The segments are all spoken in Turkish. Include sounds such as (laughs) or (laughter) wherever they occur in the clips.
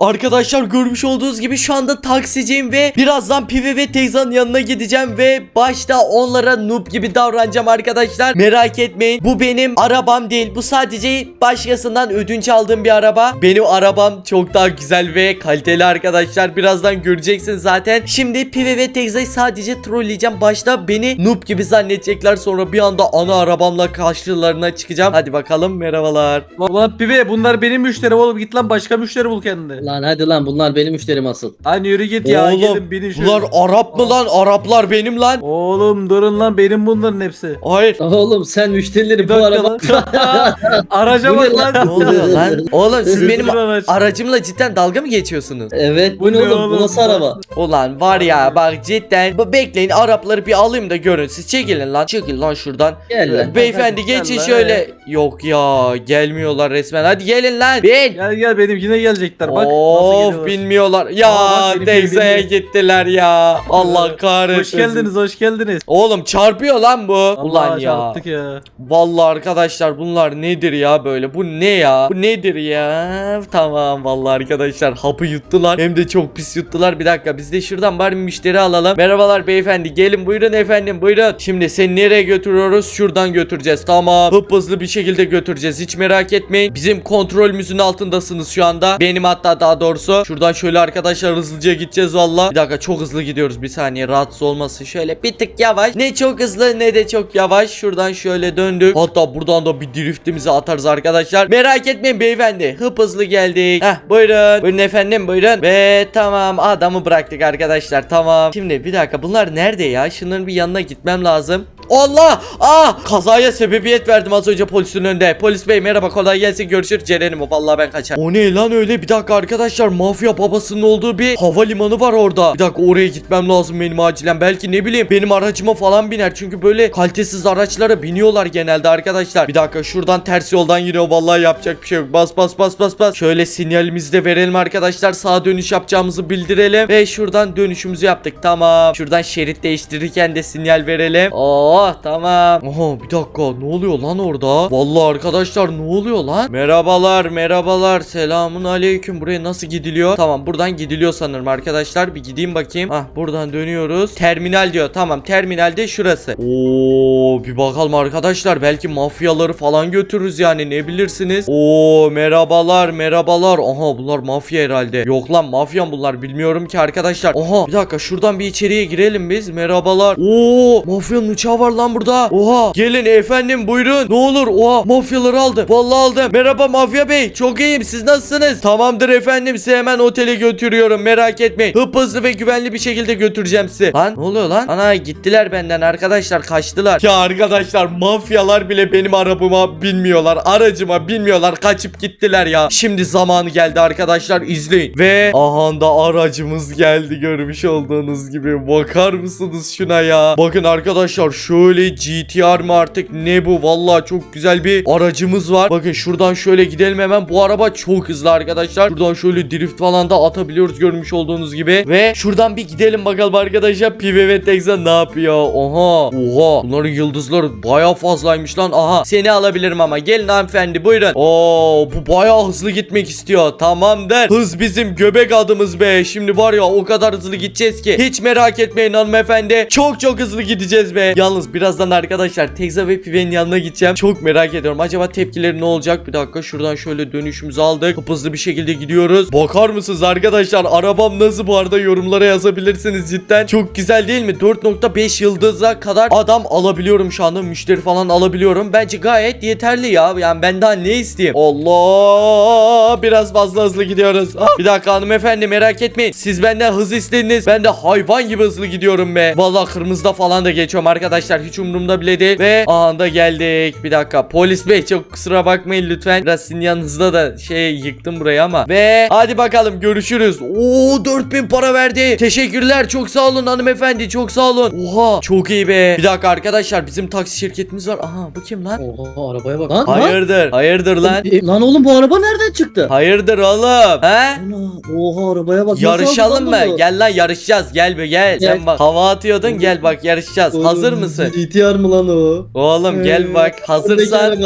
Arkadaşlar görmüş olduğunuz gibi şu anda taksiciyim ve birazdan Pive ve Teyza'nın yanına gideceğim ve başta onlara noob gibi davranacağım arkadaşlar. Merak etmeyin. Bu benim arabam değil. Bu sadece başkasından ödünç aldığım bir araba. Benim arabam çok daha güzel ve kaliteli arkadaşlar. Birazdan göreceksiniz zaten. Şimdi Pive ve Teyza'yı sadece trolleyeceğim. Başta beni noob gibi zannedecekler. Sonra bir anda ana arabamla karşılarına çıkacağım. Hadi bakalım merhabalar. Lan pibe bunlar benim müşterim oğlum git lan başka müşteri bul kendine. Lan hadi lan bunlar benim müşterim asıl. Hani yürü git ya Oğlum gelin binin şöyle. bunlar Arap mı lan? Araplar benim lan. Oğlum durun lan benim bunların hepsi. Hayır. Oğlum sen müşterileri bu araba... lan. (laughs) Araca Bu bak ne lan. Ne oluyor lan? (laughs) Oğlum siz benim araç. aracımla cidden dalga mı geçiyorsunuz? evet bu, ne oğlum? oğlum? Bu nasıl araba? Ulan var ya bak cidden Bu bekleyin Arapları bir alayım da görün siz çekilin lan çekil lan şuradan Gel lan. Beyefendi Gel geçin lan, şöyle Yok ya gelmiyorlar resmen hadi gelin lan Bin Gel gel benimkine gelecekler bak. Of geliyorlar. bilmiyorlar. Ya Aa, bak, bildiğim- gittiler ya. Allah Hoş kahretsin. geldiniz hoş geldiniz. Oğlum çarpıyor lan bu. Allah Ulan ya. çarptık ya. Vallahi arkadaşlar bunlar nedir ya böyle? Bu ne ya? Bu nedir ya? Tamam vallahi arkadaşlar hapı yuttular. Hem de çok pis yuttular. Bir dakika biz de şuradan bari bir müşteri alalım. Merhabalar beyefendi gelin buyurun efendim buyurun. Şimdi seni nereye götürüyoruz? Şuradan götüreceğiz. Tamam hıp hızlı bir şekilde götüreceğiz. Hiç merak etmeyin. Bizim kontrolümüzün altındasınız şu anda. Benim hatta daha doğrusu. Şuradan şöyle arkadaşlar hızlıca gideceğiz valla. Bir dakika çok hızlı gidiyoruz. Bir saniye rahatsız olmasın. Şöyle bir tık yavaş. Ne çok hızlı ne de çok yavaş. Şuradan şöyle döndük. Hatta buradan da bir driftimizi atarız arkadaşlar. Merak etmeyin beyefendi. Hıp hızlı geldik. Heh buyurun. Buyurun efendim buyurun. Ve tamam adamı bıraktık arkadaşlar. Tamam. Şimdi bir dakika bunlar nerede ya? Şunların bir yanına gitmem lazım Allah! Ah! Kazaya sebebiyet verdim az önce polisin önünde. Polis bey merhaba kolay gelsin görüşürüz Ceren'im o vallahi ben kaçar. O ne lan öyle bir dakika arkadaşlar mafya babasının olduğu bir havalimanı var orada. Bir dakika oraya gitmem lazım benim acilen. Belki ne bileyim benim aracıma falan biner. Çünkü böyle kalitesiz araçlara biniyorlar genelde arkadaşlar. Bir dakika şuradan ters yoldan giriyor vallahi yapacak bir şey yok. Bas bas bas bas bas. Şöyle sinyalimizi de verelim arkadaşlar. Sağa dönüş yapacağımızı bildirelim. Ve şuradan dönüşümüzü yaptık. Tamam. Şuradan şerit değiştirirken de sinyal verelim. Oo tamam. Aha bir dakika ne oluyor lan orada? Vallahi arkadaşlar ne oluyor lan? Merhabalar merhabalar. Selamun aleyküm. Buraya nasıl gidiliyor? Tamam buradan gidiliyor sanırım arkadaşlar. Bir gideyim bakayım. Ah buradan dönüyoruz. Terminal diyor. Tamam terminalde şurası. Oo bir bakalım arkadaşlar. Belki mafyaları falan götürürüz yani ne bilirsiniz? Oo merhabalar merhabalar. Aha bunlar mafya herhalde. Yok lan mafya bunlar bilmiyorum ki arkadaşlar. Aha bir dakika şuradan bir içeriye girelim biz. Merhabalar. Oo mafyanın uçağı var lan burada. Oha gelin efendim buyurun. Ne olur oha mafyaları aldım. Vallahi aldım. Merhaba mafya bey. Çok iyiyim. Siz nasılsınız? Tamamdır efendim. Sizi hemen otele götürüyorum. Merak etmeyin. Hıp hızlı ve güvenli bir şekilde götüreceğim sizi. Lan ne oluyor lan? Ana gittiler benden arkadaşlar kaçtılar. Ya arkadaşlar mafyalar bile benim arabama binmiyorlar. Aracıma binmiyorlar. Kaçıp gittiler ya. Şimdi zamanı geldi arkadaşlar izleyin. Ve aha da aracımız geldi görmüş olduğunuz gibi. Bakar mısınız şuna ya? Bakın arkadaşlar şöyle GTR mı artık ne bu? Vallahi çok güzel bir aracımız var. Bakın şuradan şöyle gidelim hemen. Bu araba çok hızlı arkadaşlar. Şuradan şöyle drift falan da atabiliyoruz görmüş olduğunuz gibi. Ve şuradan bir gidelim bakalım arkadaşlar. Ve Tekza ne yapıyor? Oha. Oha. Bunların yıldızları baya fazlaymış lan. Aha. Seni alabilirim ama. Gelin hanımefendi buyurun. Oo bu baya hızlı gitmek istiyor. Tamamdır. Hız bizim göbek adımız be. Şimdi var ya o kadar hızlı gideceğiz ki. Hiç merak etmeyin hanımefendi. Çok çok hızlı gideceğiz be. Yalnız birazdan arkadaşlar Tekza ve Pive'nin yanına gideceğim. Çok merak ediyorum. Acaba tepkileri ne olacak? Bir dakika şuradan şöyle dönüşümüzü aldık. Hızlı bir şekilde gidiyoruz. Bakar mısınız arkadaşlar? Arabam nasıl bu arada yorumlara yazabilirsiniz cidden. Çok güzel değil mi? 4.5 yıldıza kadar adam alabiliyorum şu anda. Müşteri falan alabiliyorum. Bence gayet yeterli ya. Yani ben daha ne isteyeyim? Allah! Biraz fazla hızlı gidiyoruz. Ah, bir dakika hanımefendi merak etmeyin. Siz benden hız istediniz. Ben de hayvan gibi hızlı gidiyorum be. Vallahi kırmızıda falan da geçiyorum arkadaşlar. Hiç umurumda bile değil. Ve anda geldik. Bir dakika. Polis bey çok kusura bakmayın lütfen. Biraz sizin yanınızda da şey yıktım burayı ama. Ve hadi bakalım görüşürüz. Oo 4000 para verdi. Teşekkürler. Çok sağ olun hanımefendi. Çok sağ olun. Oha çok iyi be. Bir dakika arkadaşlar bizim taksi şirketimiz var. Aha bu kim lan? Oha arabaya bak. Lan lan. Hayırdır? Hayırdır lan? E, lan oğlum bu araba nereden çıktı? Hayırdır oğlum? He? Ana, oha arabaya bak. Yarışalım mı? Gel lan yarışacağız. Gel be gel. Gel. Sen bak hava atıyordun gel bak yarışacağız. Hazır mısın? Mısın? GTR mı lan o? Oğlum gel bak hazırsan.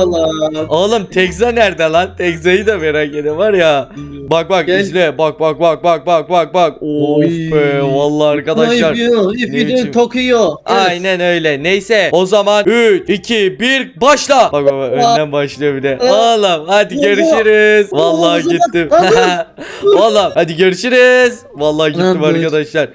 Oğlum Tekza nerede lan? Tekza'yı da merak ediyorum var ya. Bak bak Gel. izle. Bak bak bak bak bak bak bak. Of Oy. be vallahi arkadaşlar. If you, if Ne you biçim- do Tokyo. Aynen öyle. Neyse o zaman 3 2 1 başla. Bak bak bak, önden başlıyor bir de. Oğlum hadi görüşürüz. Vallahi Allah. gittim. (laughs) Oğlum hadi görüşürüz. Vallahi gittim Lan dur. arkadaşlar.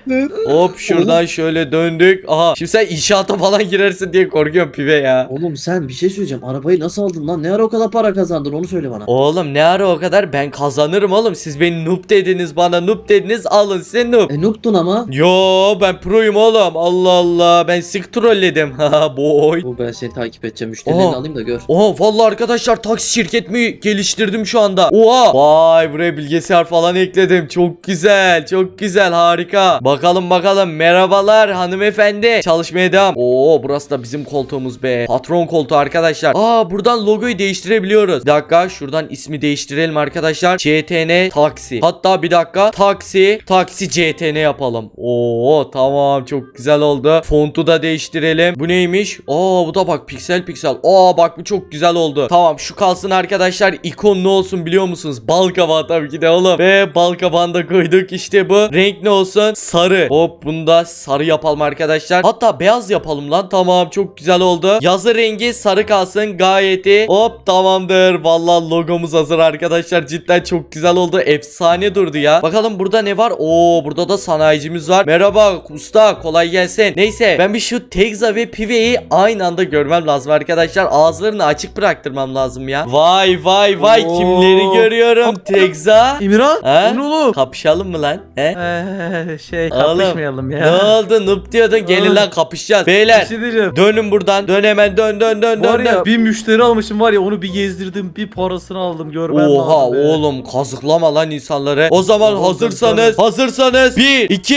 Hop şuradan şöyle döndük. Aha şimdi sen inşaata falan girersin diye korkuyorum pive ya. Oğlum sen bir şey söyleyeceğim. Arabayı nasıl aldın lan? Ne ara o kadar para kazandın onu söyle bana. Oğlum ne ara o kadar ben kazanırım oğlum. Siz beni noob dediniz bana noob dediniz alın size noob. E noob'tun ama. Yo ben proyum oğlum. Allah Allah ben sık trolledim. (laughs) Ha boy. Bu ben seni takip edeceğim. Müşterilerini Oha. alayım da gör. Oha vallahi arkadaşlar taksi şirket mi geliştirdim şu anda. Oha. Vay buraya bilgisayar falan ekledim. Çok güzel. Çok güzel. Harika. Bakalım bakalım. Merhabalar hanımefendi. Çalışmaya devam. Oo burası da bizim koltuğumuz be. Patron koltuğu arkadaşlar. Aa buradan logoyu değiştirebiliyoruz. Bir dakika şuradan ismi değiştirelim arkadaşlar. CTN taksi. Hatta bir dakika taksi taksi CTN yapalım. Oo tamam çok güzel oldu. Fontu da değiştirelim. Bu neymiş? Aa bu da bak piksel piksel. Aa bak bu çok güzel oldu. Tamam şu kalsın arkadaşlar. İkon ne olsun biliyor musunuz? Bal kabağı tabii ki de oğlum. Ve bal kabağını da koyduk. İşte bu. Renk ne olsun? Sarı. Hop bunu da sarı yapalım arkadaşlar. Hatta beyaz yapalım lan. Tamam çok güzel oldu. Yazı rengi sarı kalsın. Gayet iyi. Hop tamamdır. Vallahi logomuz hazır arkadaşlar. Cidden çok güzel oldu. Efsane durdu ya. Bakalım burada ne var? Oo burada da sanayicimiz var. Merhaba usta kolay gelsin. Neyse ben bir şu Tegza ve Pive'yi aynı anda görmem lazım arkadaşlar. Ağızlarını açık bıraktırmam lazım ya. Vay vay vay Oo. kimleri görüyorum. Tegza. İmran. Ha? Ne oğlum? Kapışalım mı lan? He? Ee, şey Oğlum, kapışmayalım ya. Ne oldu noob diyordun gelin lan kapışacağız. Beyler diyeceğim. dönün buradan dön hemen dön dön dön Var dön. ya dön. bir müşteri almışım var ya onu bir gezdirdim bir parasını aldım görmen Oha lazım be. oğlum kazıklama lan insanları. O zaman Oğlum, hazırsanız tabii. hazırsanız 1 2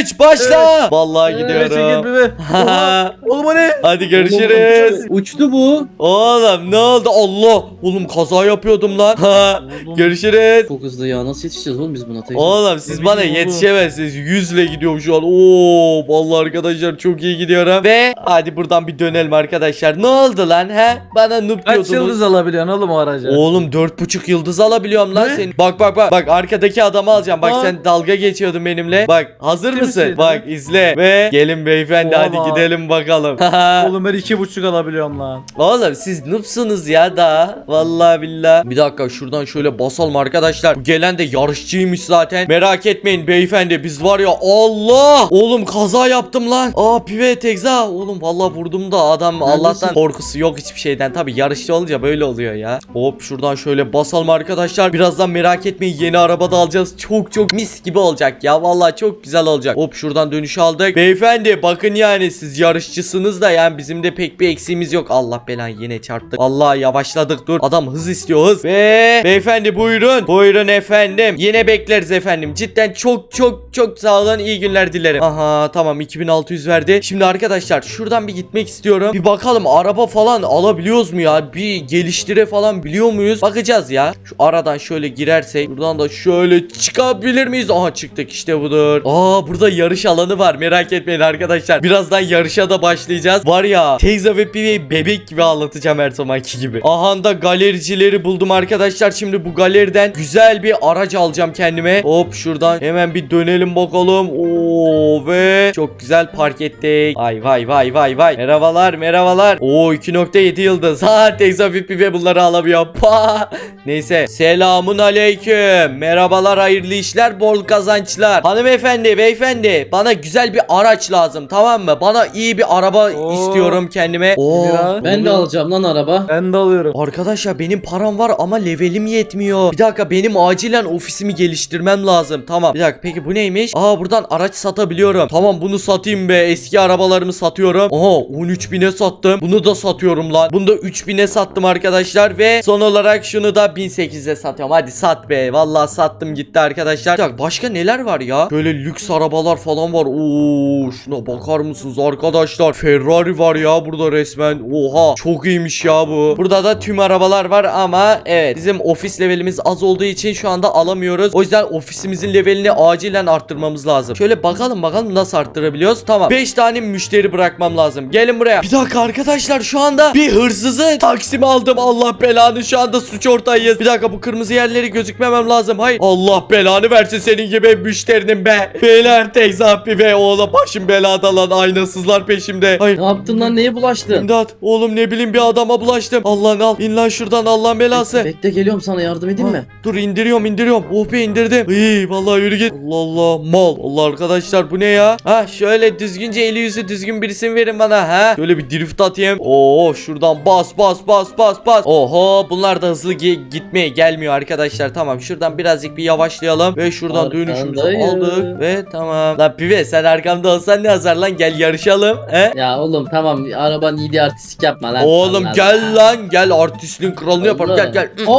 3 başla. Vallahi Ee, çekil gidiyorum. be be. (laughs) Oha, Oğlum o ne? Hadi görüşürüz. Oğlum, Uçtu bu. Oğlum ne oldu? Allah. Oğlum kaza yapıyordum lan. Ha. Oğlum. Görüşürüz. Çok hızlı ya. Nasıl yetişeceğiz oğlum biz buna? Teyze? Oğlum siz Ne bana bileyim oğlum. yetişemezsiniz. Yüzle gidiyorum şu an. Oo vallahi arkadaşlar çok iyi gidiyorum. Ve hadi buradan bir dönelim arkadaşlar. Ne oldu lan he? Bana noob Kaç diyordunuz. yıldız alabiliyorsun oğlum o araca? Oğlum dört buçuk yıldız alabiliyorum lan Ne? senin. Bak bak bak. Bak arkadaki adamı alacağım. Bak Aa. sen dalga geçiyordun benimle. Bak hazır Ciddi mısın? misin? Bak izle. Ve gelin beyefendi hadi Oha. gidelim bakalım. (laughs) (laughs) Oğlum ben iki buçuk alabiliyorum lan. Oğlum siz noobsunuz ya da. Vallahi billah. Bir dakika şuradan şöyle basalım arkadaşlar. Bu gelen de yarışçıymış zaten. Merak etmeyin beyefendi. Biz var ya Allah. Oğlum kaza yaptım lan. Aa pive tekza. Oğlum vallahi vurdum da adam? Allah'tan korkusu yok hiçbir şeyden. Tabi yarışçı olunca böyle oluyor ya. Hop şuradan şöyle basalım arkadaşlar. Birazdan merak etmeyin yeni araba da alacağız. Çok çok mis gibi olacak ya. Vallahi çok güzel olacak. Hop şuradan dönüş aldık. Beyefendi bakın yani siz yarışçısınız da yani bizim de pek bir eksiğimiz yok. Allah belanı yine çarptık. Allah yavaşladık dur. Adam hız istiyor hız. Ve beyefendi buyurun. Buyurun efendim. Yine bekleriz efendim. Cidden çok çok çok sağ olun. İyi günler dilerim. Aha tamam 2600 verdi. Şimdi arkadaşlar şuradan bir gitmek istiyorum. Bir bakalım araba falan alabiliyoruz mu ya? Bir geliştire falan biliyor muyuz? Bakacağız ya. Şu aradan şöyle girersek buradan da şöyle çıkabilir miyiz? Aha çıktık işte budur. Aa burada yarış alanı var. Merak etmeyin arkadaşlar. Birazdan yarışa da başlayacağız. Var ya Teyze ve Pive'yi bebek gibi anlatacağım her zamanki gibi. Aha da galericileri buldum arkadaşlar. Şimdi bu galeriden güzel bir araç alacağım kendime. Hop şuradan hemen bir dönelim bakalım. Oo ve çok güzel park ettik. Vay vay vay vay vay. Merhabalar merhabalar. Oo 2.7 yıldız. Ha Teyze ve Pive bunları alamıyor. (laughs) Pa. Neyse. Selamun aleyküm. Merhabalar hayırlı işler bol kazançlar. Hanımefendi beyefendi bana güzel bir araç lazım tamam mı? Bana iyi bir araba Oo. istiyorum kendime. Oo. Emir Ben de alacağım lan araba. Ben de alıyorum. Arkadaşlar benim param var ama levelim yetmiyor. Bir dakika benim acilen ofisimi geliştirmem lazım. Tamam. Bir dakika peki bu neymiş? Aa buradan araç satabiliyorum. Tamam bunu satayım be. Eski arabalarımı satıyorum. Aha 13.000'e sattım. Bunu da satıyorum lan. Bunu da 3.000'e sattım arkadaşlar ve son olarak şunu da 1800'e satıyorum. Hadi sat be. Vallahi sattım gitti arkadaşlar. Dakika başka neler var ya? Böyle lüks arabalar falan var. Oo şuna bakar mısınız arkadaşlar? Ferrari var ya burada resmen. Oha çok iyiymiş ya bu. Burada da tüm arabalar var ama evet bizim ofis levelimiz az olduğu için şu anda alamıyoruz. O yüzden ofisimizin levelini acilen arttırmamız lazım. Şöyle bakalım bakalım nasıl arttırabiliyoruz. Tamam. 5 tane müşteri bırakmam bırakmam lazım. Gelin buraya. Bir dakika arkadaşlar şu anda bir hırsızı Taksim'e aldım. Allah belanı şu anda suç ortağıyız. Bir dakika bu kırmızı yerleri gözükmemem lazım. Hayır. Allah belanı versin senin gibi müşterinin be. Beyler Tekzapi ve oğlum başım belada lan aynasızlar peşimde. Hayır. Ne yaptın lan neye bulaştın? İmdat oğlum ne bileyim bir adama bulaştım. Allah'ın al in lan şuradan Allah'ın belası. Bekle geliyorum sana yardım edeyim mi? Dur indiriyorum indiriyorum. Oh be indirdim. İyi vallahi yürü git. Allah Allah mal. Allah arkadaşlar bu ne ya? Ha şöyle düzgünce eli yüzü düzgün verin bana ha. Şöyle bir drift atayım. Oo şuradan bas bas bas bas bas. Oho bunlar da hızlı gi- gitmeye gelmiyor arkadaşlar. Tamam şuradan birazcık bir yavaşlayalım. Ve şuradan dönüşümüzü aldık. Ve tamam. Lan pive sen arkamda olsan ne yazar lan gel yarışalım. He? Ya oğlum tamam araban iyi artistik yapma lan. Oğlum Allah gel Allah. lan gel artistliğin kralını yaparım gel gel. Oo,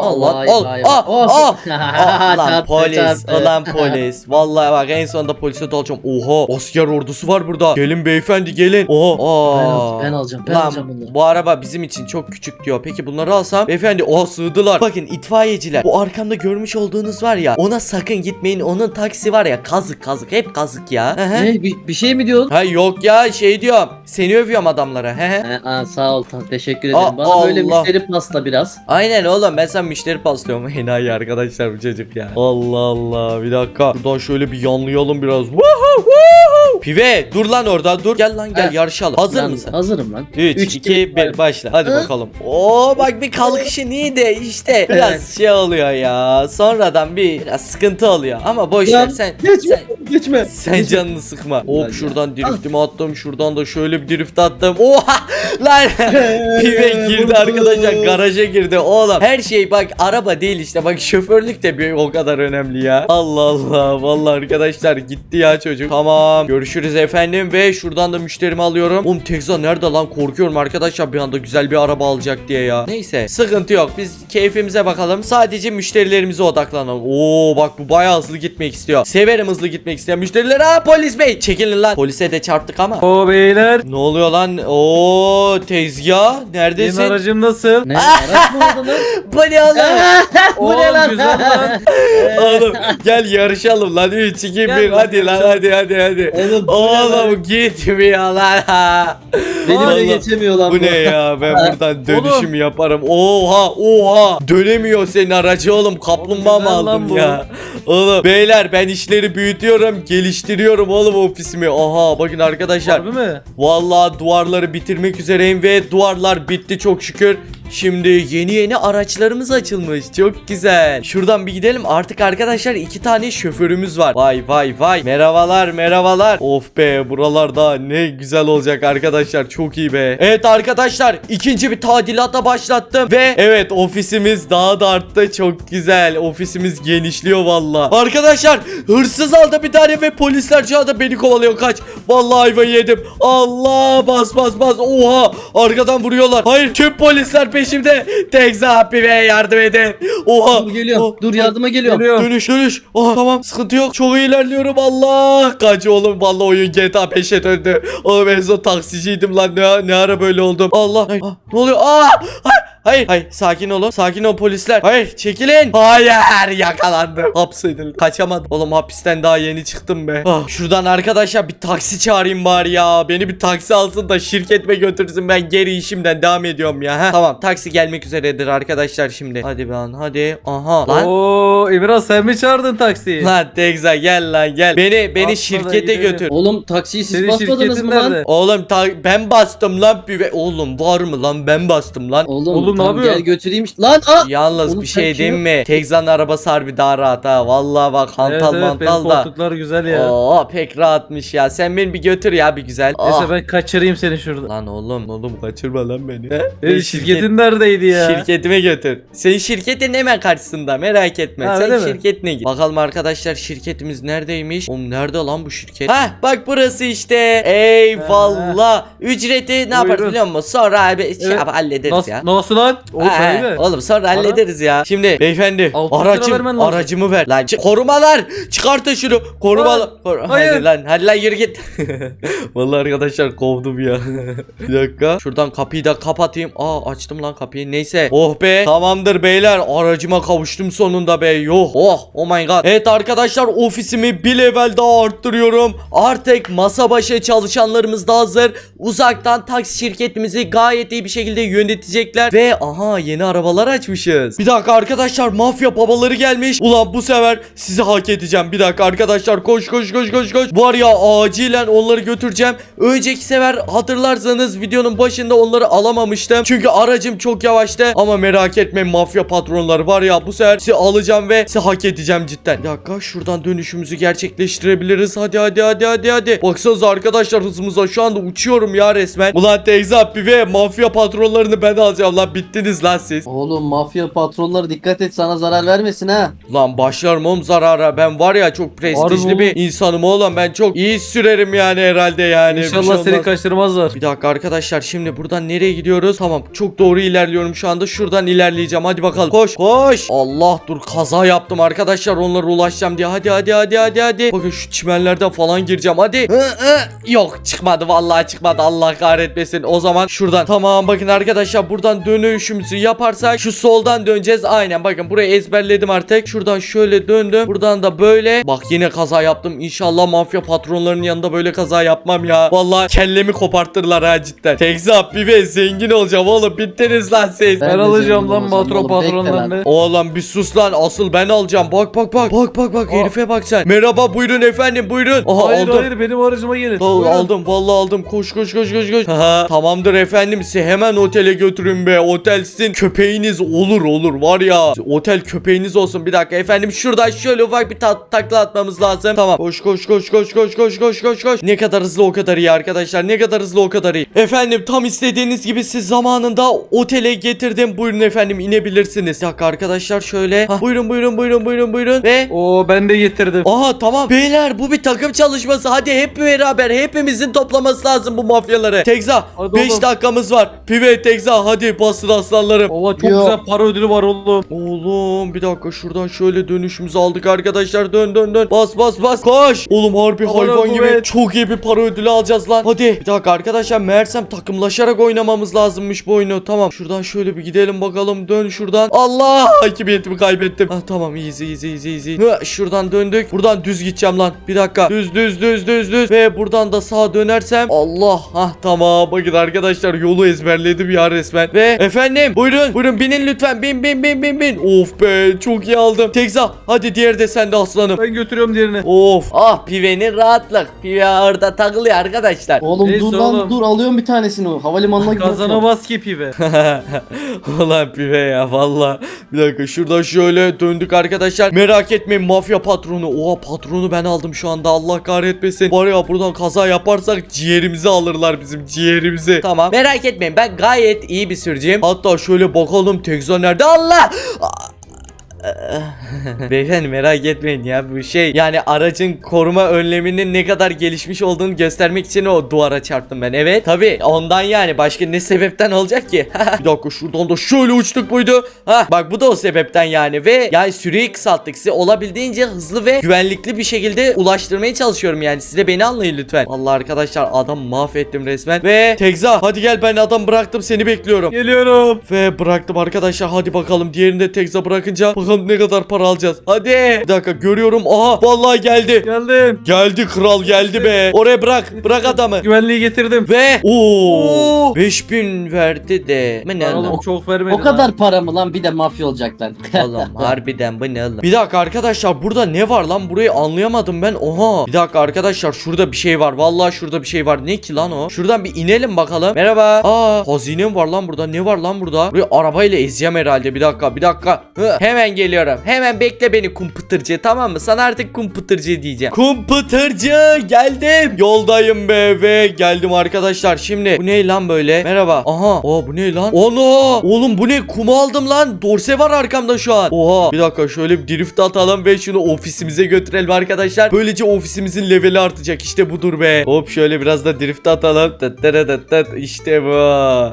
Allah, vay, al, vay, ah, vay. ah, Oh. (laughs) Aa, lan polis, (laughs) ulan polis. Vallahi bak en sonunda polise dalacağım. Oha, asker ordusu var burada. Gelin beyefendi gelin. Oha. Ben, Aa. al- ben alacağım ben Lan alacağım bunları. bu araba bizim için çok küçük diyor. Peki bunları alsam? Beyefendi oha sığdılar. Bakın itfaiyeciler. Bu arkamda görmüş olduğunuz var ya. Ona sakın gitmeyin. Onun taksi var ya kazık kazık. Hep kazık ya. Hı hı. Ne bir, bir şey mi diyorsun? Ha yok ya şey diyorum. Seni övüyorum adamlara. He he. He, aa, sağ ol teşekkür Aa, ederim. Bana böyle Allah. müşteri pasla biraz. Aynen oğlum ben sen müşteri paslıyorum. (laughs) Enayi arkadaşlar bu çocuk ya. Allah Allah bir dakika. Buradan şöyle bir yanlayalım biraz. Woohoo. Pive dur lan orada dur. Gel lan gel Ha. yarışalım. Hazır Ben mısın? Hazırım lan. 3, Üç, 2, iki, 1 başla. Hadi Hı? bakalım. Oo bak bir kalkışın iyi de işte biraz şey oluyor ya. Sonradan bir biraz sıkıntı oluyor. Ama boş ver sen. Geçme Sen, geçme. sen Geçme. canını sıkma. Hop şuradan driftimi attım. Şuradan da şöyle bir drift attım. Oha! (laughs) Lan Pive girdi arkadaşlar garaja girdi oğlum. Her şey bak araba değil işte bak şoförlük de bir o kadar önemli ya. Allah Allah vallahi arkadaşlar gitti ya çocuk. Tamam görüşürüz efendim ve şuradan da müşterimi alıyorum. Oğlum Tekza nerede lan korkuyorum arkadaşlar bir anda güzel bir araba alacak diye ya. Neyse sıkıntı yok biz keyfimize bakalım. Sadece müşterilerimize odaklanalım. Oo bak bu bayağı hızlı gitmek istiyor. Severim hızlı gitmek isteyen müşteriler. Aa polis bey çekilin lan. Polise de çarptık ama. O beyler. Ne oluyor lan? Oo tezgah Benim neredesin? aracım nasıl? Ne araç mı aldın lan? (laughs) Bu ne oğlum? (laughs) Bu ne lan? güzel lan. (laughs) oğlum gel yarışalım lan 3 2 1 Gel lan, hadi lan hadi hadi hadi. Oğlum? Oğlum gitmiyor lan. Beni bile geçemiyor lan Bu ne ya ben buradan dönüşüm Oğlum. yaparım. Oha oha dönemiyor senin aracı oğlum kaplumbağa mı aldın ya? Oğlum beyler ben işleri büyütüyorum geliştiriyorum oğlum ofisimi. Aha bakın arkadaşlar Harbi mi? Vallahi duvarları bitirmek üzereyim ve duvarlar bitti çok şükür. Şimdi yeni yeni araçlarımız açılmış. Çok güzel. Şuradan bir gidelim. Artık arkadaşlar iki tane şoförümüz var. Vay vay vay. Merhabalar merhabalar. Of be buralarda ne güzel olacak arkadaşlar. Çok iyi be. Evet arkadaşlar ikinci bir tadilata başlattım. Ve evet ofisimiz daha da arttı. Çok güzel. Ofisimiz genişliyor valla. Arkadaşlar hırsız aldı bir tane ve polisler şu anda beni kovalıyor. Kaç. Vallahi ayvayı yedim. Allah bas bas bas. Oha arkadan vuruyorlar. Hayır tüm polisler peşimde. Tekza abi ve yardım edin. Oha. Dur geliyorum. Oh, Dur yardıma geliyorum. Geliyor. Dönüş dönüş. Oha tamam sıkıntı yok. Çok iyi ilerliyorum Allah. Kaç oğlum vallahi oyun GTA 5'e döndü. Oğlum en son taksiciydim lan ne, ne ara böyle oldum. Allah. Ay, ah, ne oluyor? Aa! Hayır. Hayır, hayır, sakin olun. Sakin ol polisler. Hayır, çekilin. Hayır, yakalandım. Hapsedildim. Kaçamadım. Oğlum hapisten daha yeni çıktım be. Ah, şuradan arkadaşlar bir taksi çağırayım bari ya. Beni bir taksi alsın da şirketime götürsün. Ben geri işimden devam ediyorum ya. Heh, tamam, taksi gelmek üzeredir arkadaşlar şimdi. Hadi ben, hadi. Aha. Lan. Oo Emirhan sen mi çağırdın taksiyi? Lan Tekza gel lan gel. Beni beni Atla da şirkete gidelim. götür. Oğlum taksiyi siz Senin basmadınız şirketin mı lan? nerede? Oğlum ta- ben bastım lan pive. Oğlum var mı lan ben bastım lan. Oğlum, Oğlum, ne tamam, yapıyor? Gel götüreyim işte. Lan aa! Yalnız Oğlum bir sen şey kim diyeyim mi? Tekza'nın arabası harbi daha rahat ha. Vallahi bak hantal evet, evet, benim mantal da. koltuklar güzel ya. Oo pek rahatmış ya. Sen beni bir götür ya bir güzel. Neyse Ah. ben kaçırayım seni şurada. Lan oğlum oğlum kaçırma lan beni. Ee, Beni şirketin neredeydi ya? Şirketime götür. Senin şirketin hemen karşısında merak etme. Ha, Sen öyle mi? şirketine git. Bakalım arkadaşlar şirketimiz neredeymiş? Oğlum nerede lan bu şirket? Ha bak burası işte. Eyvallah. Ücreti ne yaparız Buyurun. biliyor musun? Sonra abi şey Evet. yap- hallederiz Nasıl, ya. nasıl lan? O Ha, sahibi. Oğlum sonra hallederiz ya. Şimdi beyefendi Altı lira aracım, lazım. aracımı ver. Lan çık- korumalar çıkartın şunu. Korumalar. Aa, Kor- hayır. Hadi lan hadi lan yürü git. (laughs) Vallahi arkadaşlar kovdum ya. (laughs) bir dakika. Şuradan kapıyı da kapatayım. Aa açtım lan kapıyı. Neyse. Oh be. Tamamdır beyler. Aracıma kavuştum sonunda be. Yok. Oh. Oh my god. Evet arkadaşlar ofisimi bir level daha arttırıyorum. Artık masa başı çalışanlarımız da hazır. Uzaktan taksi şirketimizi gayet iyi bir şekilde yönetecekler. Ve aha yeni arabalar açmışız. Bir dakika arkadaşlar mafya babaları gelmiş. Ulan bu sefer sizi hak edeceğim. Bir dakika arkadaşlar koş koş koş koş koş. Var ya acilen onları götüreceğim. Önceki sefer hatırlarsanız videonun başında onları alamamıştım. Çünkü aracım çok yavaştı. Ama merak etmeyin mafya patronları var ya bu sefer sizi alacağım ve sizi hak edeceğim cidden. Bir dakika şuradan dönüşümüzü gerçekleştirebiliriz. Hadi hadi hadi hadi hadi. Baksanıza arkadaşlar hızımıza şu anda uçuyorum ya resmen. Ulan teyze abi ve mafya patronlarını ben alacağım lan bittiniz lan siz. Oğlum mafya patronları dikkat et sana zarar vermesin ha. Lan başlarım oğlum zarara. Ben var ya çok prestijli Harbi bir insanım oğlum. Ben çok iyi sürerim yani herhalde yani. Bir şey İnşallah seni olmaz. kaçırmazlar. Bir dakika arkadaşlar şimdi buradan nereye gidiyoruz? Tamam çok doğru ilerliyorum şu anda. Şuradan ilerleyeceğim. Hadi bakalım. Koş. Koş. Allah dur kaza yaptım arkadaşlar. Onlara ulaşacağım diye. Hadi hadi hadi hadi hadi. Bakın şu çimenlerden falan gireceğim. Hadi. Hı, hı. Yok çıkmadı vallahi çıkmadı. Allah kahretmesin. O zaman şuradan. Tamam bakın arkadaşlar buradan dönüşümüzü yaparsak şu soldan döneceğiz. Aynen bakın burayı ezberledim artık. Şuradan şöyle döndüm. Buradan da böyle. Bak yine kaza yaptım. İnşallah mafya patronlarının yanında böyle kaza yapmam ya. Vallahi kellemi kopartırlar ha cidden. Tekza bir ve zengin olacağım oğlum. Bittiniz lan siz. Ben de alacağım zengin lan olacağım patron oğlum, bekle patronlarını. Oğlum bir sus lan asıl ben alacağım bak bak bak bak bak bak Aa. herife bak sen merhaba buyurun efendim buyurun Aha Hayır aldım hayır benim aracıma gelin. Al- Buyurun. aldım vallahi aldım koş koş koş koş koş Tamamdır efendim sizi hemen otele götürün be otel sizin köpeğiniz olur olur var ya. Otel köpeğiniz olsun bir dakika. Efendim şuradan şöyle ufak bir ta- takla atmamız lazım. Tamam. Koş koş koş koş koş koş koş koş koş. Ne kadar hızlı o kadar iyi arkadaşlar ne kadar hızlı o kadar iyi. Efendim tam istediğiniz gibi siz zamanında otele getirdim. Buyurun efendim inebilirsiniz. Bir dakika arkadaşlar şöyle. Hah, buyurun buyurun buyurun buyurun buyurun. Ve Oo ben de getirdim. Aha tamam. Beyler bu bir takım çalışması. Hadi hep beraber hepimizin toplaması lazım bu mafyaları. Tekza Hadi 5 oğlum. dakikamız var. Pive Tekza hadi basın aslanlarım. Ova çok Yo. güzel para ödülü var oğlum. Oğlum bir dakika şuradan şöyle dönüşümüzü aldık arkadaşlar. Dön dön dön. Bas bas bas. Koş. Oğlum harbi Aman hayvan gibi kuvvet. çok iyi bir para ödülü alacağız lan. Hadi. Bir dakika arkadaşlar meğersem takımlaşarak oynamamız lazımmış bu oyunu. Tamam. Şuradan şöyle bir gidelim bakalım. Dön şuradan. Allah! Hakimiyetimi kaybettim. Ah, Tamam. Easy easy easy easy. Hı, Şuradan döndük. Buradan düz gideceğim lan. Bir dakika. Düz düz düz düz düz. Ve buradan da sağa dönersem. Allah! Ah tamam. Bakın arkadaşlar yolu ezberledim ya resmen. Ve efendim buyurun buyurun binin lütfen bin bin bin bin bin of be çok iyi aldım Tekza hadi diğer de sende aslanım Ben götürüyorum diğerini. Of ah pivenin rahatlık pive orada takılıyor arkadaşlar Oğlum Neyse dur lan oğlum. dur alıyorum bir tanesini havalimanına gidiyorum. Kazanamaz ki pive. (laughs) Ulan pive ya valla. Bir dakika şuradan şöyle döndük arkadaşlar. Merak etmeyin mafya patronu. Oha patronu ben aldım şu anda Allah kahretmesin. Var ya buradan kaza yaparsak ciğerimizi alırlar bizim ciğerimizi. Tamam merak etmeyin ben gayet iyi bir sürücüyüm. Hatta şöyle bakalım Tekza nerede Allah. (laughs) Beyefendi merak etmeyin ya bu şey yani aracın koruma önleminin ne kadar gelişmiş olduğunu göstermek için o duvara çarptım ben. Evet tabi ondan yani. Başka ne sebepten olacak ki? (laughs) Bir dakika şuradan da şöyle uçtuk buydu ha bak bu da o sebepten yani. Ve yani süreyi kısalttık. Size olabildiğince hızlı ve güvenlikli bir şekilde ulaştırmaya çalışıyorum yani. Size beni anlayın lütfen. Vallahi arkadaşlar adam mahvettim resmen. Ve Tekza hadi gel ben adam bıraktım seni bekliyorum. Geliyorum. ve bıraktım arkadaşlar hadi bakalım. Diğerini de Tekza bırakınca. Bakalım ne kadar para alacağız. Hadi. Bir dakika görüyorum. Aha vallahi geldi. Geldim. Geldi kral geldi be. Oraya bırak. Bırak adamı. Güvenliği getirdim. Ve Oo. 5000 verdi de. Bu ne Lan lan? Oğlum çok vermedin. O kadar para mı lan bir de mafya olacak lan. (laughs) Oğlum harbiden bu ne oğlum? Bir dakika arkadaşlar burada ne var lan burayı anlayamadım ben. Oha. Bir dakika arkadaşlar şurada bir şey var. Vallahi şurada bir şey var. Ne ki lan o? Şuradan bir inelim bakalım. Merhaba. Aa hazine mi var lan burada? Ne var lan burada? Burayı arabayla ezeceğim herhalde. Bir dakika bir dakika. Hı, hemen geliyorum. Hemen bekle beni kumpıtırcı tamam mı? Sana artık kumpıtırcı diyeceğim. Kumpıtırcı geldim. Yoldayım be ve geldim arkadaşlar. Şimdi bu ne lan böyle? Merhaba. Aha. Aa bu ne lan? Ana. Oğlum bu ne? Kum aldım lan. Dorse var arkamda şu an. Oha. Bir dakika şöyle bir drift atalım ve şunu ofisimize götürelim arkadaşlar. Böylece ofisimizin leveli artacak. İşte budur be. Hop şöyle biraz da drift atalım. Tıt tırı tıt tıt. İşte bu.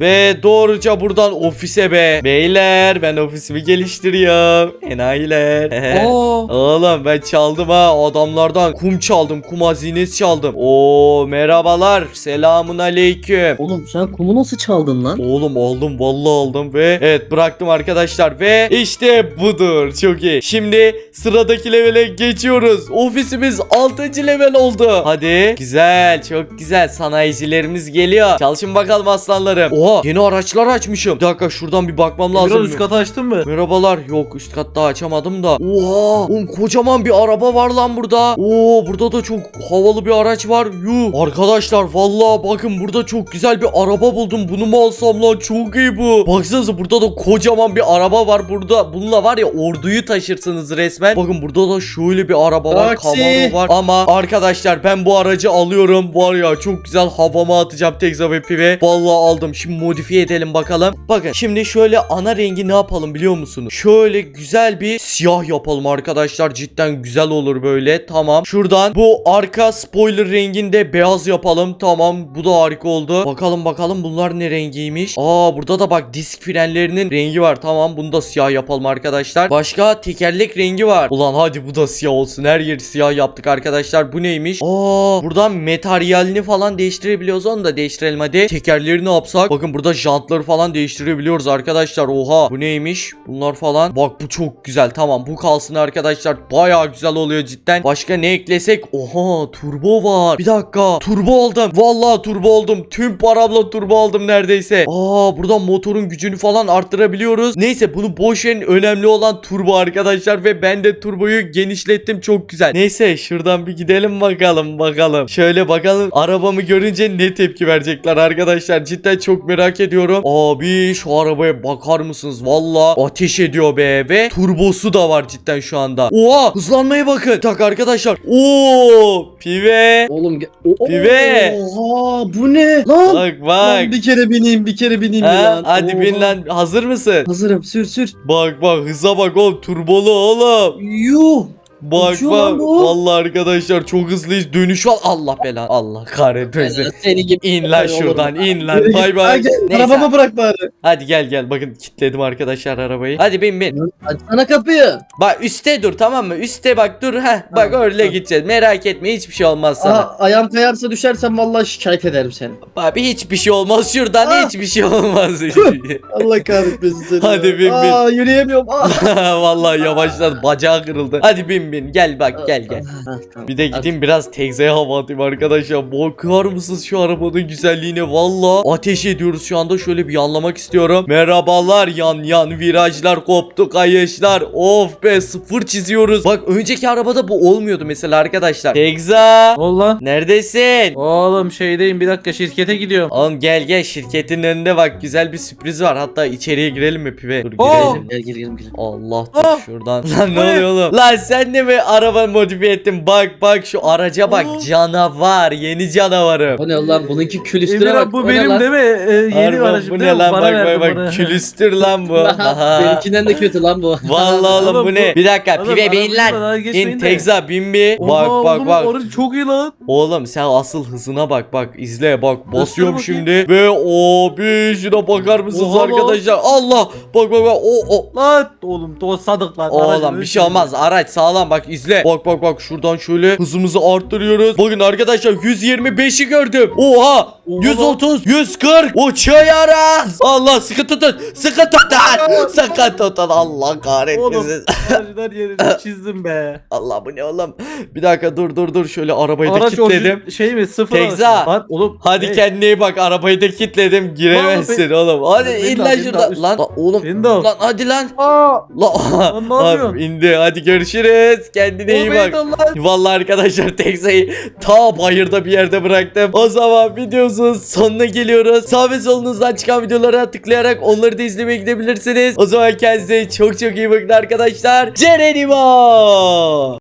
Ve doğruca buradan ofise be. Beyler ben ofisimi geliştiriyorum. Enayiler. (laughs) Aa. Oğlum ben çaldım ha adamlardan kum çaldım kum hazinesi çaldım. Oo merhabalar selamun aleyküm. Oğlum sen kumu nasıl çaldın lan? Oğlum aldım vallahi aldım ve evet bıraktım arkadaşlar ve işte budur çok iyi. Şimdi sıradaki levele geçiyoruz. Ofisimiz 6. level oldu. Hadi güzel çok güzel sanayicilerimiz geliyor. Çalışın bakalım aslanlarım. Oha yeni araçlar açmışım. Bir dakika şuradan bir bakmam lazım. Emirhan üst katı açtın mı? Merhabalar. Yok üst katta açamadım da. Oha! Oğlum kocaman bir araba var lan burada. Oo burada da çok havalı bir araç var. Yuh. Arkadaşlar vallahi bakın burada çok güzel bir araba buldum. Bunu mu alsam lan? Çok iyi bu. Baksanıza burada da kocaman bir araba var. Burada bununla var ya orduyu taşırsınız resmen. Bakın burada da şöyle bir araba var. Taksi. Camaro var. Ama arkadaşlar ben bu aracı alıyorum. Var ya çok güzel havama atacağım Tekza ve Pive. Vallahi aldım. Şimdi modifiye edelim bakalım. Bakın şimdi şöyle ana rengi ne yapalım biliyor musunuz? Şöyle güzel bir siyah yapalım arkadaşlar. Cidden güzel olur böyle. Tamam. Şuradan bu arka spoiler renginde beyaz yapalım. Tamam. Bu da harika oldu. Bakalım bakalım bunlar ne rengiymiş. Aa burada da bak disk frenlerinin rengi var. Tamam bunu da siyah yapalım arkadaşlar. Başka tekerlek rengi var. Ulan hadi bu da siyah olsun. Her yeri siyah yaptık arkadaşlar. Bu neymiş? Aa buradan materyalini falan değiştirebiliyoruz. Onu da değiştirelim hadi. Tekerleri ne yapsak? Bakın burada jantları falan değiştirebiliyoruz arkadaşlar. Oha bu neymiş? Bunlar falan. Bak bu çok güzel. Tamam bu kalsın arkadaşlar. Baya güzel oluyor cidden. Başka ne eklesek? Oha turbo var. Bir dakika. Turbo aldım. Vallahi turbo oldum. Tüm paramla turbo aldım neredeyse. Aa buradan motorun gücünü falan arttırabiliyoruz. Neyse bunu boş verin. Önemli olan turbo arkadaşlar ve ben de turboyu genişlettim. Çok güzel. Neyse şuradan bir gidelim bakalım bakalım. Şöyle bakalım arabamı görünce ne tepki verecekler arkadaşlar. Cidden çok merak ediyorum. Abi şu arabaya bakar mısınız? Valla ateş ediyor be ve turbosu da var cidden şu anda. Oha hızlanmaya bakın. Tak arkadaşlar. Oo pive. Oğlum ge- o- Pive. Oha bu ne? Lan. Bak bak. Lan bir kere bineyim bir kere bineyim Ha, lan. hadi bin lan. Hazır mısın? Hazırım sür sür. Bak bak hıza bak oğlum turbolu oğlum. Yuh. Bak Uçuyor bak. bu. Vallahi arkadaşlar çok hızlıyız. Dönüş var. Allah belanı. Allah kahretmesin. Seni gibi. İn lan şuradan in lan. Bay bay. Neyse. Arabamı bırak bari. Hadi gel gel. Bakın kilitledim arkadaşlar arabayı. Hadi bin bin. Açsana kapıyı. Bak üste dur tamam mı? Üste bak dur. Heh, bak Tamam, öyle tamam. gideceğiz. Merak etme hiçbir şey olmaz sana. Aha, ayağım kayarsa düşersem vallahi şikayet ederim seni. Abi hiçbir şey olmaz şuradan Ah. hiçbir şey olmaz. (laughs) Allah kahretmesin seni. Hadi bin, bin. Aa yürüyemiyorum. Aa. (laughs) Vallahi yavaşladı bacağı kırıldı. Hadi bin bin gel bak gel gel. Bir de gideyim biraz tegzeye hava atayım arkadaşlar. Bakar mısınız şu arabanın güzelliğine? Valla ateş ediyoruz şu anda. Şöyle bir yanlamak istiyorum. Merhabalar yan yan virajlar koptu kayışlar. Of be sıfır çiziyoruz. Bak önceki arabada bu olmuyordu mesela arkadaşlar. Oldu lan? Neredesin? Oğlum şeydeyim bir dakika şirkete gidiyorum. Oğlum gel gel şirketin önünde bak güzel bir sürpriz var. Hatta içeriye girelim mi pibe? Dur Oo. girelim. Gel gel gel. gel. Allah dur Ah! şuradan. (laughs) Lan ne Bu ne? oluyor oğlum? Lan sen mi araba modifiye ettin? Bak bak şu araca bak. Oh. Canavar. Yeni canavarım. O ne lan bununki külüstüre bak. bu o ne benim lan? değil mi? Ee, yeni Harbi aracım bu değil ne mi? lan Bana bak bak bak külüstür lan bu. (laughs) Aha. Benimkinden de kötü lan bu. Vallahi oğlum bu Oğlum ne? bu- Bir dakika Oğlum, pive bin lan. geçmeyin İn de. Tekza bin bir. Oha, Bak bak oğlum, bak. Aracı çok iyi lan. Oğlum sen asıl hızına bak bak izle bak basıyorum bakayım. şimdi ve o bir şuna bakar mısınız Oha lan. arkadaşlar Allah bak bak bak o o Lan oğlum tosladık lan. Oğlum bir şey olmaz araç sağlam bak izle. Bak bak bak şuradan şöyle hızımızı arttırıyoruz. Bakın arkadaşlar 125'i gördüm. Oha. 130 140 uçuyoruz Allah sıkı tutun sıkı tutun (laughs) Sıkı tutun Allah Oğlum kahretmesin aracılar (laughs) yerini çizdim be. Allah bu ne oğlum Bir dakika dur dur dur şöyle arabayı da Araç kilitledim orijin- şey mi sıfır Tekza. arası. Lan oğlum. Hadi hey, kendine iyi bak arabayı da kilitledim giremezsin oğlum Hadi Beni in de al, lan de. Üst- Lan oğlum Beni de al. Lan hadi lan Aa. Lan Lan ne yapıyorsun? Abi indi hadi görüşürüz kendine iyi bak. Vallahi arkadaşlar Tekza'yı ta bayırda bir yerde bıraktım. O zaman videomuzun videomuzun sonuna geliyoruz. Sağ ve solunuzdan çıkan videolara tıklayarak onları da izlemeye gidebilirsiniz. O zaman kendinize çok çok iyi bakın arkadaşlar. Cerenimo!